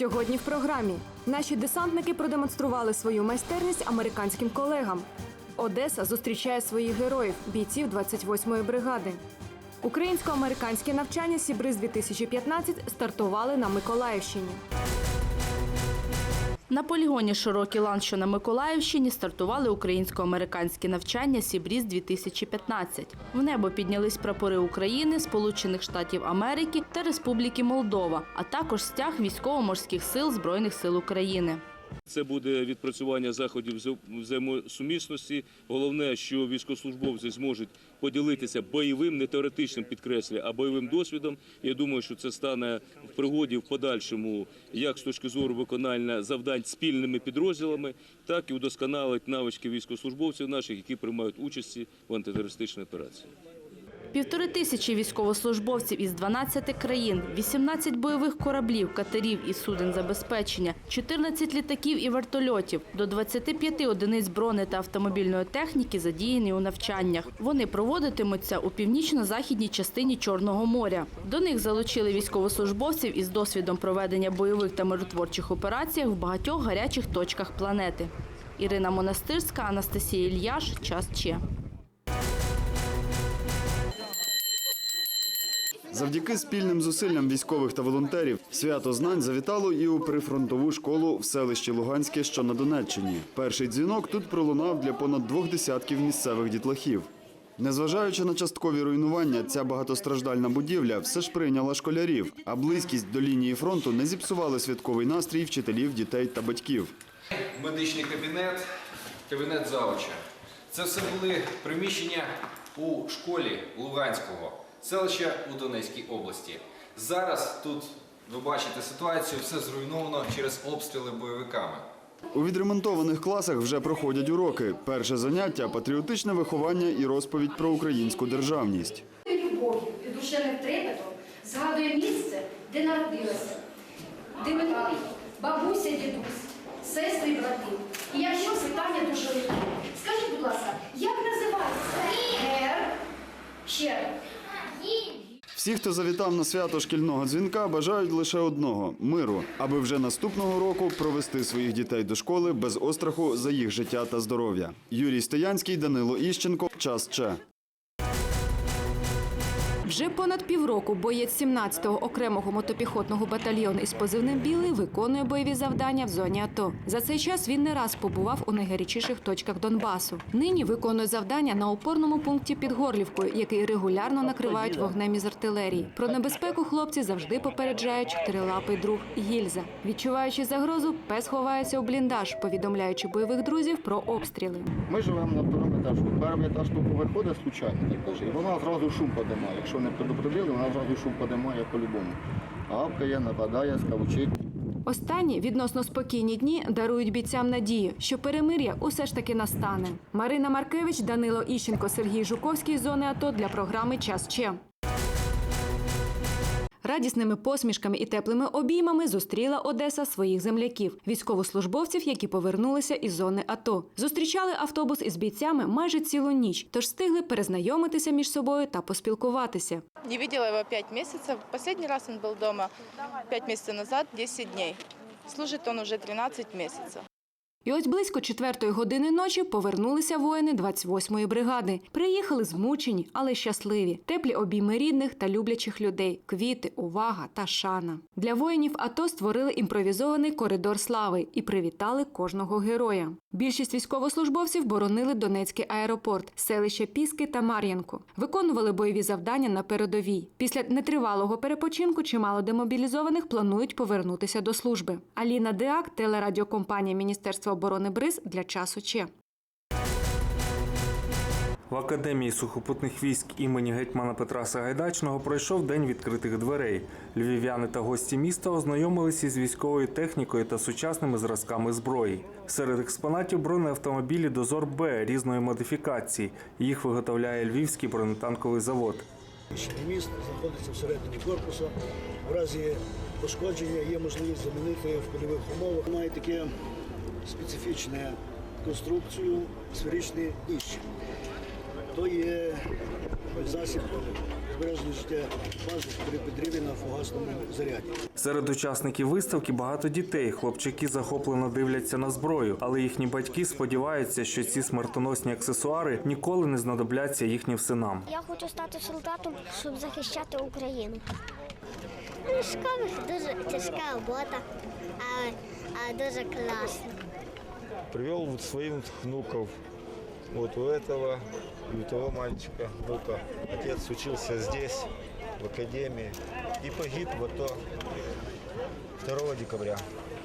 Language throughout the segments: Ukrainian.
Сьогодні в програмі наші десантники продемонстрували свою майстерність американським колегам. Одеса зустрічає своїх героїв, бійців 28-ї бригади. Українсько-американські навчання Сібриз 2015 стартували на Миколаївщині. На полігоні Широкий лан, що на Миколаївщині, стартували українсько-американські навчання Сібріз 2015 В небо піднялись прапори України, Сполучених Штатів Америки та Республіки Молдова, а також стяг військово-морських сил Збройних сил України. Це буде відпрацювання заходів вза- взаємосумісності. Головне, що військовослужбовці зможуть поділитися бойовим, не теоретичним підкреслю, а бойовим досвідом. Я думаю, що це стане в пригоді в подальшому, як з точки зору виконання завдань спільними підрозділами, так і удосконалить навички військовослужбовців наших, які приймають участі в антитерористичній операції. Півтори тисячі військовослужбовців із 12 країн, 18 бойових кораблів, катерів і суден забезпечення, 14 літаків і вертольотів, до 25 одиниць брони та автомобільної техніки задіяні у навчаннях. Вони проводитимуться у північно-західній частині Чорного моря. До них залучили військовослужбовців із досвідом проведення бойових та миротворчих операцій в багатьох гарячих точках планети. Ірина Монастирська, Анастасія Ільяш. Час Че. Завдяки спільним зусиллям військових та волонтерів свято знань завітало і у прифронтову школу в селищі Луганське, що на Донеччині. Перший дзвінок тут пролунав для понад двох десятків місцевих дітлахів. Незважаючи на часткові руйнування, ця багатостраждальна будівля все ж прийняла школярів, а близькість до лінії фронту не зіпсували святковий настрій вчителів, дітей та батьків. медичний кабінет, кабінет завуча. Це все були приміщення у школі Луганського, селища у Донецькій області. Зараз тут ви бачите ситуацію, все зруйновано через обстріли бойовиками. У відремонтованих класах вже проходять уроки. Перше заняття патріотичне виховання і розповідь про українську державність. любов'ю і душевним трепетом згадує місце, де народилася, де минали бабуся, дідусь, сестри і брати. І якщо питання до чоловіків, скажіть, будь ласка, як називається? Ще раз. Всі, хто завітав на свято шкільного дзвінка, бажають лише одного миру, аби вже наступного року провести своїх дітей до школи без остраху за їх життя та здоров'я. Юрій Стоянський, Данило Іщенко. Час Че. Вже понад півроку боєць 17-го окремого мотопіхотного батальйону із позивним Білий виконує бойові завдання в зоні АТО. За цей час він не раз побував у найгарячіших точках Донбасу. Нині виконує завдання на опорному пункті під Горлівкою, який регулярно накривають вогнем із артилерії. Про небезпеку хлопці завжди попереджають чотирилапий друг Гільза. Відчуваючи загрозу, пес ховається у бліндаж, повідомляючи бойових друзів про обстріли. Ми живемо на второму етажку. Перший етаж виходить случайно, каже, і вона зразу шум подимає. Якщо не предупредили, вона зразу шум подимає по-любому. Гавкає, нападає, скавучить. Останні відносно спокійні дні дарують бійцям надію, що перемир'я усе ж таки настане. Марина Маркевич, Данило Іщенко, Сергій Жуковський зони АТО для програми Час Че. Радісними посмішками і теплими обіймами зустріла Одеса своїх земляків, військовослужбовців, які повернулися із зони АТО. Зустрічали автобус із бійцями майже цілу ніч, тож встигли перезнайомитися між собою та поспілкуватися. Не видела его пять месяцев. Последний раз он был дома пять месяцев назад, 10 дней. Служит он уже 13 месяцев. І ось близько четвертої години ночі повернулися воїни 28-ї бригади. Приїхали змучені, але щасливі. Теплі обійми рідних та люблячих людей, квіти, увага та шана. Для воїнів АТО створили імпровізований коридор слави і привітали кожного героя. Більшість військовослужбовців боронили Донецький аеропорт, селище Піски та Мар'янку. Виконували бойові завдання на передовій. Після нетривалого перепочинку чимало демобілізованих планують повернутися до служби. Аліна Деак, телерадіокомпанія Міністерства оборони БРИЗ для часу Че. В Академії сухопутних військ імені гетьмана Петра Сагайдачного пройшов день відкритих дверей. Львів'яни та гості міста ознайомилися із військовою технікою та сучасними зразками зброї. Серед експонатів бронеавтомобілі Дозор Б різної модифікації. Їх виготовляє Львівський бронетанковий завод. Міст знаходиться всередині корпусу. В разі пошкодження є можливість замінити в польових умовах. Має таке специфічне конструкцію, сферичний ніж. То є засіб збереження життя екіпажу при підриві на фугасному заряді. Серед учасників виставки багато дітей. Хлопчики захоплено дивляться на зброю, але їхні батьки сподіваються, що ці смертоносні аксесуари ніколи не знадобляться їхнім синам. Я хочу стати солдатом, щоб захищати Україну. Ну, школа дуже тяжка робота, а, а дуже класно. Привел вот своих внуков. Вот у этого и у того мальчика, внука. Отец учился здесь, в академии, и погиб вот то 2 декабря.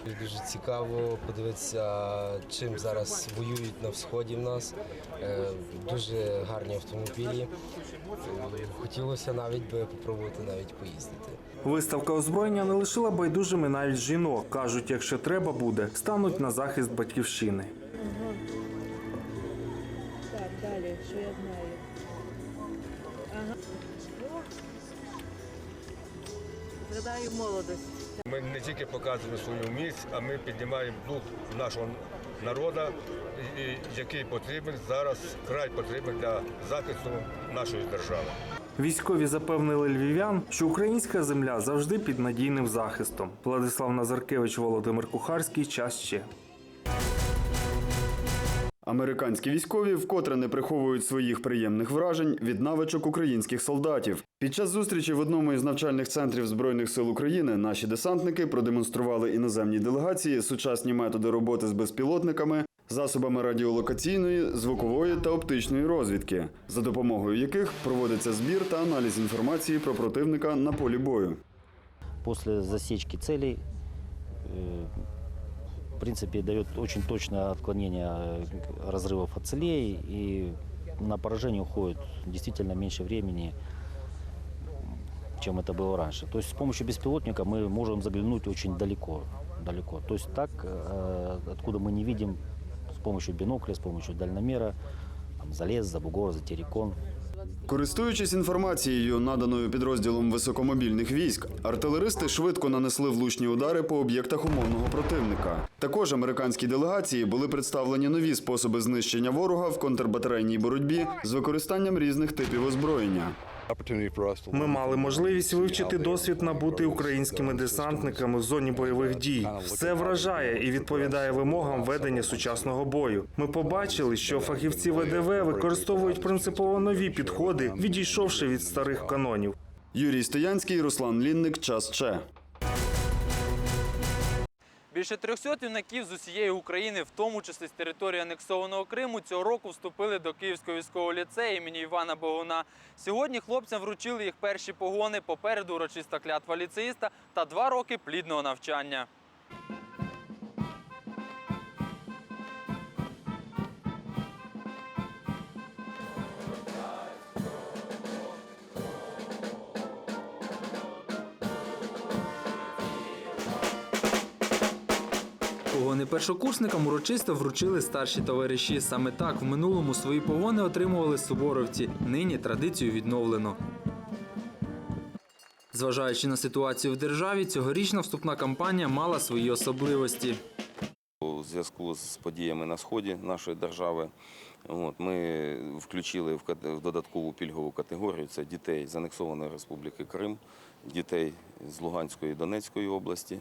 Дуже цікаво подивитися, чим зараз воюють на сході в нас. Е, Дуже гарні автомобілі. Е, Хотілося навіть би попробувати навіть поїздити. Виставка озброєння не лишила байдужими навіть жінок. кажуть, якщо треба буде, стануть на захист батьківщини. Так, далі, що я знаю. Ага. Згадаю молодость. Ми не тільки показуємо свою міць, а ми піднімаємо дух нашого народу, який потрібен зараз, край потрібен для захисту нашої держави. Військові запевнили львів'ян, що українська земля завжди під надійним захистом. Владислав Назаркевич, Володимир Кухарський. Час ще. Американські військові вкотре не приховують своїх приємних вражень від навичок українських солдатів. Під час зустрічі в одному із навчальних центрів збройних сил України наші десантники продемонстрували іноземній делегації сучасні методи роботи з безпілотниками, засобами радіолокаційної, звукової та оптичної розвідки, за допомогою яких проводиться збір та аналіз інформації про противника на полі бою. после засечки целей, э, в принципе, дает очень точное отклонение э, разрывов от целей, и на поражение уходит действительно меньше времени, чем это было раньше. То есть с помощью беспилотника мы можем заглянуть очень далеко, далеко. То есть так, э, откуда мы не видим, с помощью бинокля, с помощью дальномера, там, за лес, за бугор, за террикон, Користуючись інформацією, наданою підрозділом високомобільних військ, артилеристи швидко нанесли влучні удари по об'єктах умовного противника. Також американській делегації були представлені нові способи знищення ворога в контрбатарейній боротьбі з використанням різних типів озброєння. Ми мали можливість вивчити досвід набути українськими десантниками в зоні бойових дій. Все вражає і відповідає вимогам ведення сучасного бою. Ми побачили, що фахівці ВДВ використовують принципово нові підходи, відійшовши від старих канонів. Юрій Стоянський, Руслан Лінник. Час Че. Більше 300 юнаків з усієї України, в тому числі з території анексованого Криму, цього року вступили до Київського військового ліцею імені Івана Богуна. Сьогодні хлопцям вручили їх перші погони, попереду урочиста клятва ліцеїста та два роки плідного навчання. Погони першокурсникам урочисто вручили старші товариші. Саме так в минулому свої погони отримували суворовці. Нині традицію відновлено. Зважаючи на ситуацію в державі, цьогорічна вступна кампанія мала свої особливості. У зв'язку з подіями на сході нашої держави ми включили в додаткову пільгову категорію це дітей з анексованої Республіки Крим, дітей з Луганської і Донецької області,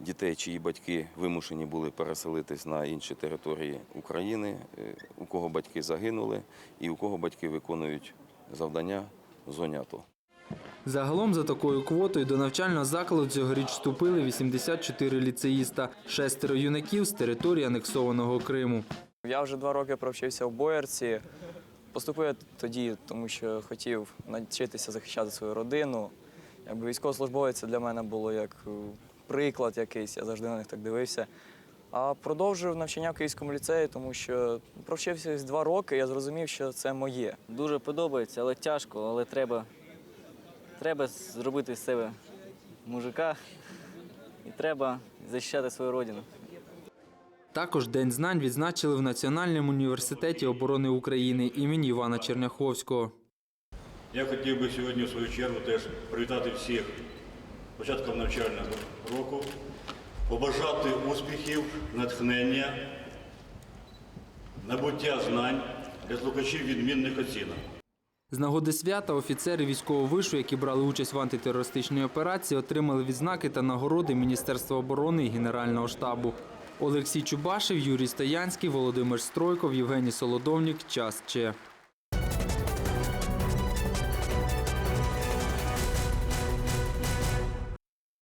дітей, чиї батьки вимушені були переселитись на інші території України, е, у кого батьки загинули і у кого батьки виконують завдання в зоні АТО. Загалом за такою квотою до навчального закладу цьогоріч вступили 84 ліцеїста, шестеро юнаків з території анексованого Криму. Я вже два роки провчився в Боярці. Поступив я тоді, тому що хотів навчитися захищати свою родину. Якби військовослужбовець це для мене було як е, приклад якийсь, я завжди на них так дивився. А продовжив навчання в Київському ліцеї, тому що провчився ось два роки, я зрозумів, що це моє. Дуже подобається, але тяжко, але треба, треба зробити з себе мужика і треба захищати свою родину. Також День знань відзначили в Національному університеті оборони України імені Івана Черняховського. Я хотів би сьогодні в свою чергу теж привітати всіх початком навчального року, побажати успіхів, натхнення, набуття знань для слухачів відмінних оцінок. З нагоди свята офіцери військового вишу, які брали участь в антитерористичній операції, отримали відзнаки та нагороди Міністерства оборони і Генерального штабу. Олексій Чубашев, Юрій Стоянський, Володимир Стройков, Євгеній Солодовнік. Час Че.